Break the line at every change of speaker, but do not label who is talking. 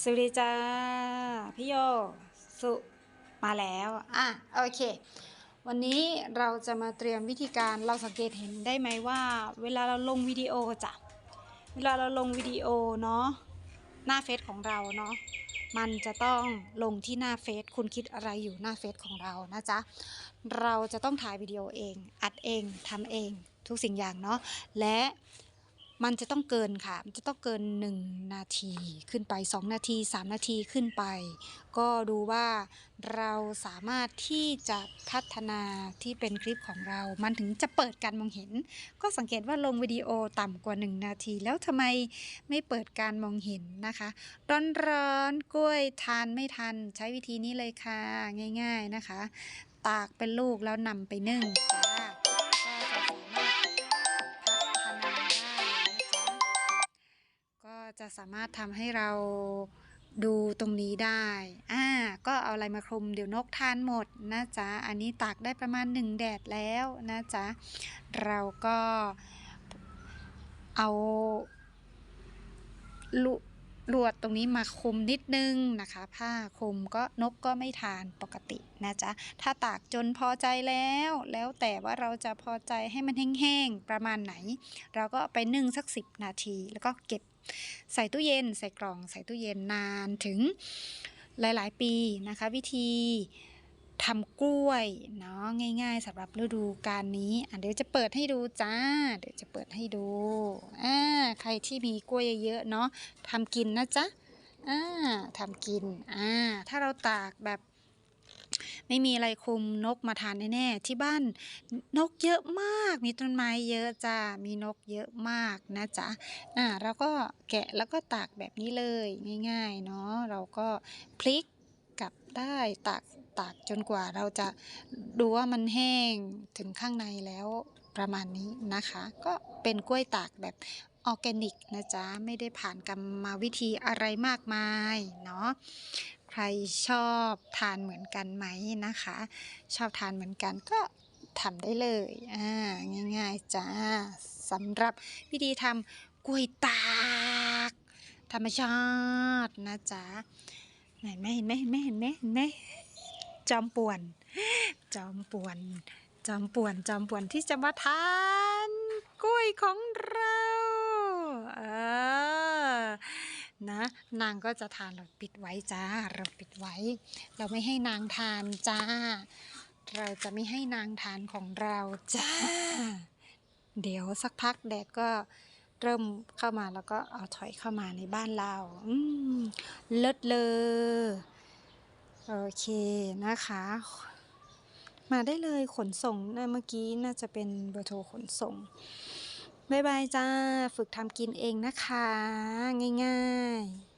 สวัสดีจ้าพี่โยสุมาแล้วอะโอเค วันนี้เราจะมาเตรียมวิธีการเราสังเกตเห็นได้ไหมว่า เวลาเราลงวิดีโอจ้ะเวลาเราลงวิดีโอเนาะหน้าเฟซของเราเนาะมันจะต้องลงที่หน้าเฟซคุณคิดอะไรอยู่หน้าเฟซของเรานะจ๊ะเราจะต้องถ่ายวิดีโอเอง อัดเองทำเองทุกสิ่งอย่างเนาะและ มันจะต้องเกินค่ะ มันจะต้องเกิน 1 นาทีขึ้นไป 2 นาที 3 นาทีขึ้นไป ก็ดูว่าเราสามารถที่จะพัฒนาที่เป็นคลิปของเรา มันถึงจะเปิดการมองเห็น ก็สังเกตว่าลงวิดีโอต่ำกว่า 1 นาที แล้วทำไมไม่เปิดการมองเห็นนะคะ ร้อนๆกล้วยทานไม่ทัน ใช้วิธีนี้เลยค่ะ ง่าย ๆนะคะ ตากเป็นลูกแล้วนำไปนึ่ง จะสามารถพัฒนาได้นะจ๊ะก็จะสามารถทำให้เราดูตรงนี้ได้ อ่า ก็เอาอะไรมาคลุมเดี๋ยวนกทานหมดนะจ๊ะ อันนี้ตากได้ประมาณหนึ่งแดดแล้วนะจ๊ะ เราก็เอาลุลวดตรงนี้มาคลุมนิดนึงนะคะ ผ้าคลุมก็นกก็ไม่ทานปกตินะจ๊ะ ถ้าตากจนพอใจแล้ว แล้วแต่ว่าเราจะพอใจให้มันแห้งๆ ประมาณไหน เราก็ไปนึ่งสักสิบนาทีแล้วก็เก็บ ใส่ตู้เย็น ใส่กล่อง ใส่ตู้เย็นนานถึงหลาย ๆ ปีนะคะ วิธีทำกล้วยเนาะง่ายๆสำหรับฤดูกาลนี้อะเดี๋ยวจะเปิดให้ดูจ้า เดี๋ยวจะเปิดให้ดูอ่าใครที่มีกล้วยเยอะๆเนาะทำกินนะจ๊ะอ่าทำกินอ่าถ้าเราตากแบบ ไม่มีอะไรคุมนกมาทานแน่ๆที่บ้านนกเยอะมาก มีต้นไม้เยอะจ้ามีนกเยอะมากนะจ๊ะอ่าเราก็แกะแล้วก็ตากแบบนี้เลยง่ายๆเนาะเราก็พลิกกลับได้ตากตากจนกว่าเราจะดูว่ามันแห้งถึงข้างในแล้วประมาณนี้นะคะ ก็เป็นกล้วยตากแบบออร์แกนิกนะจ๊ะ ไม่ได้ผ่านกรรมวิธีอะไรมากมายเนาะ ใครชอบทานเหมือนกันไหมนะคะ ชอบทานเหมือนกันก็ทำได้เลยอ่าง่าย ๆจ้าสำหรับวิธีทำกล้วยตากธรรมชาตินะจ๊ะเห็นไหมเห็นไหมเห็นไหมเห็นไหมเห็นไหมจอมป่วน จอมป่วน จอมป่วน จอมป่วนที่จะมาทานกล้วยของเรา เออ นะ นางก็จะทานเราปิดไว้จ้า เราปิดไว้ เราไม่ให้นางทานจ้า เราจะไม่ให้นางทานของเราจ้า เดี๋ยวสักพักแดดก็เริ่มเข้ามาแล้วก็เอาถอยเข้ามาในบ้านเรา อืมเลิศเลยโอเคนะคะ มาได้เลยขนส่งเมื่อกี้น่าจะเป็นเบอร์โทรขนส่ง บ๊ายบายจ้า ฝึกทำกินเองนะคะ ง่ายๆ